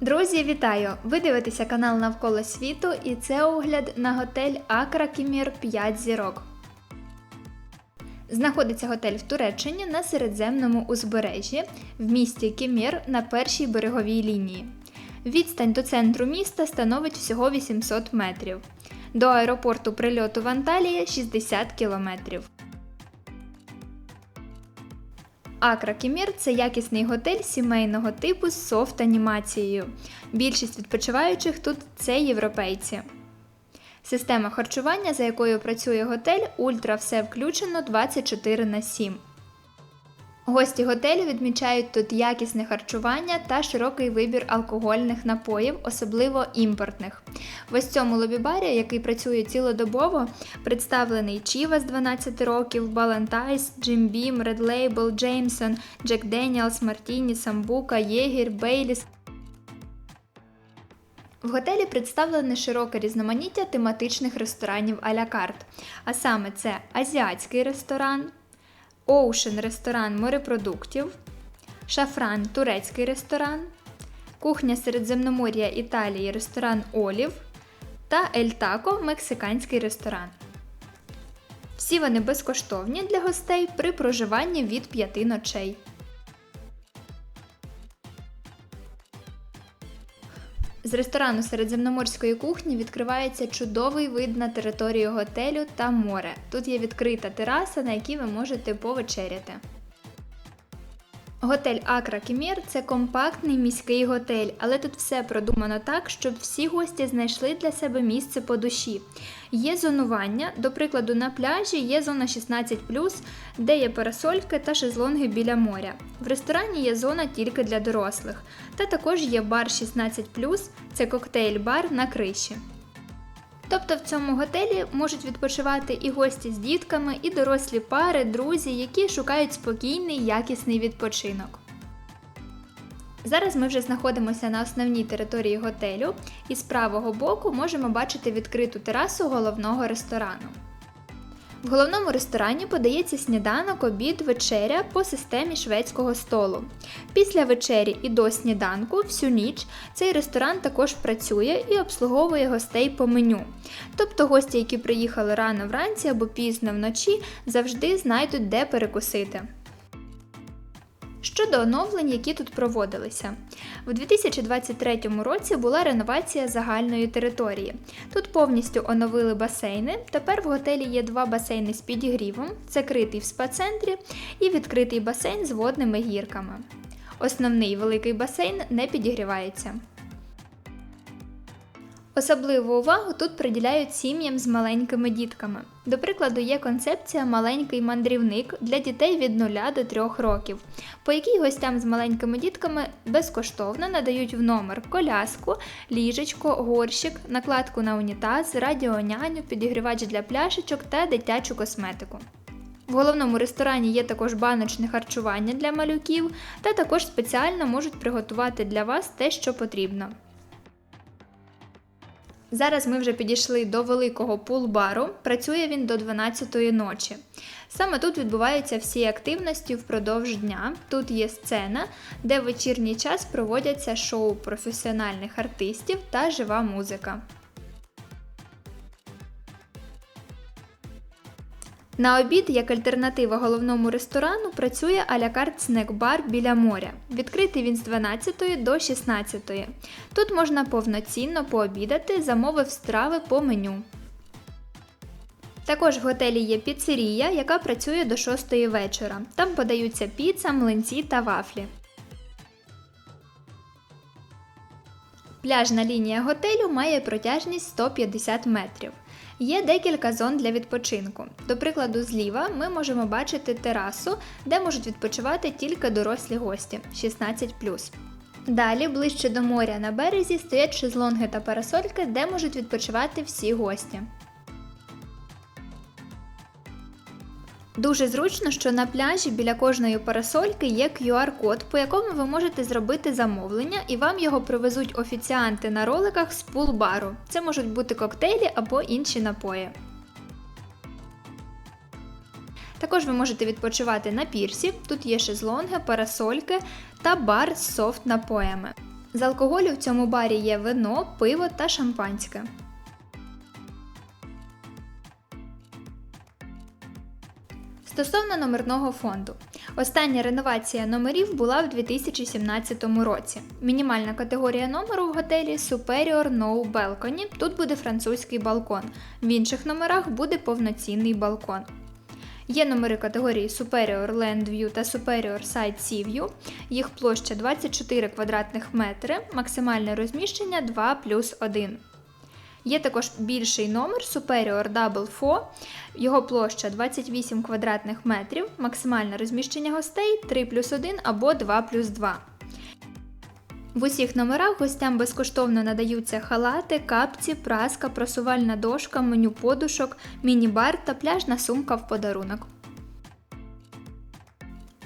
Друзі, вітаю! Ви дивитеся канал Навколо світу і це огляд на готель Акра Кімір 5 зірок. Знаходиться готель в Туреччині на середземному узбережжі в місті Кімір на першій береговій лінії. Відстань до центру міста становить всього 800 метрів. До аеропорту прильоту в Анталії 60 кілометрів. Акра Кімір це якісний готель сімейного типу з софт-анімацією. Більшість відпочиваючих тут це європейці. Система харчування, за якою працює готель, ультра все включено 24 на 7. Гості готелю відмічають тут якісне харчування та широкий вибір алкогольних напоїв, особливо імпортних. В ось цьому лобі-барі, який працює цілодобово, представлений Чіва з 12 років, Балантайс, Джим Бім, Red Label, Джеймсон, Джек Деніелс, Мартіні, Самбука, Єгір, Бейліс. В готелі представлене широке різноманіття тематичних ресторанів а-ля карт. А саме це азіатський ресторан, Оушен ресторан морепродуктів, Шафран турецький ресторан, Кухня Середземномор'я Італії ресторан Олів та Ель Тако мексиканський ресторан. Всі вони безкоштовні для гостей при проживанні від 5 ночей. З ресторану середземноморської кухні відкривається чудовий вид на територію готелю та море. Тут є відкрита тераса, на якій ви можете повечеряти. Готель Акра Кімір це компактний міський готель, але тут все продумано так, щоб всі гості знайшли для себе місце по душі. Є зонування, до прикладу, на пляжі є зона 16, де є парасольки та шезлонги біля моря. В ресторані є зона тільки для дорослих. Та також є бар 16, це коктейль-бар на криші. Тобто в цьому готелі можуть відпочивати і гості з дітками, і дорослі пари, друзі, які шукають спокійний, якісний відпочинок. Зараз ми вже знаходимося на основній території готелю, і з правого боку можемо бачити відкриту терасу головного ресторану. В головному ресторані подається сніданок, обід, вечеря по системі шведського столу. Після вечері і до сніданку всю ніч цей ресторан також працює і обслуговує гостей по меню. Тобто гості, які приїхали рано вранці або пізно вночі, завжди знайдуть де перекусити. Щодо оновлень, які тут проводилися, у 2023 році була реновація загальної території. Тут повністю оновили басейни. Тепер в готелі є два басейни з підігрівом, закритий в спа-центрі і відкритий басейн з водними гірками. Основний великий басейн не підігрівається. Особливу увагу тут приділяють сім'ям з маленькими дітками. До прикладу, є концепція Маленький мандрівник для дітей від 0 до 3 років, по якій гостям з маленькими дітками безкоштовно надають в номер коляску, ліжечко, горщик, накладку на унітаз, радіоняню, підігрівач для пляшечок та дитячу косметику. В головному ресторані є також баночне харчування для малюків, та також спеціально можуть приготувати для вас те, що потрібно. Зараз ми вже підійшли до великого пул-бару, працює він до 12-ї ночі. Саме тут відбуваються всі активності впродовж дня. Тут є сцена, де в вечірній час проводяться шоу професіональних артистів та жива музика. На обід, як альтернатива головному ресторану, працює алякарт снек-бар біля моря. Відкритий він з 12 до 16. Тут можна повноцінно пообідати, замовив страви по меню. Також в готелі є піцерія, яка працює до 6 вечора. Там подаються піца, млинці та вафлі. Пляжна лінія готелю має протяжність 150 метрів. Є декілька зон для відпочинку. До прикладу, зліва ми можемо бачити терасу, де можуть відпочивати тільки дорослі гості 16. Далі, ближче до моря на березі, стоять шезлонги та парасольки, де можуть відпочивати всі гості. Дуже зручно, що на пляжі біля кожної парасольки є QR-код, по якому ви можете зробити замовлення, і вам його привезуть офіціанти на роликах з пул-бару. Це можуть бути коктейлі або інші напої. Також ви можете відпочивати на пірсі. Тут є шезлонги, парасольки та бар з софт напоями. З алкоголю в цьому барі є вино, пиво та шампанське. Стосовно номерного фонду. Остання реновація номерів була в 2017 році. Мінімальна категорія номеру в готелі Superior No Balcony. Тут буде французький балкон. В інших номерах буде повноцінний балкон. Є номери категорії Superior Land View та Superior Side Sea View. Їх площа 24 квадратних метри, максимальне розміщення 2 плюс 1. Є також більший номер Superior Double Four. Його площа 28 квадратних метрів, максимальне розміщення гостей 3 плюс 1 або 2 плюс 2. В усіх номерах гостям безкоштовно надаються халати, капці, праска, просувальна дошка, меню подушок, міні-бар та пляжна сумка в подарунок.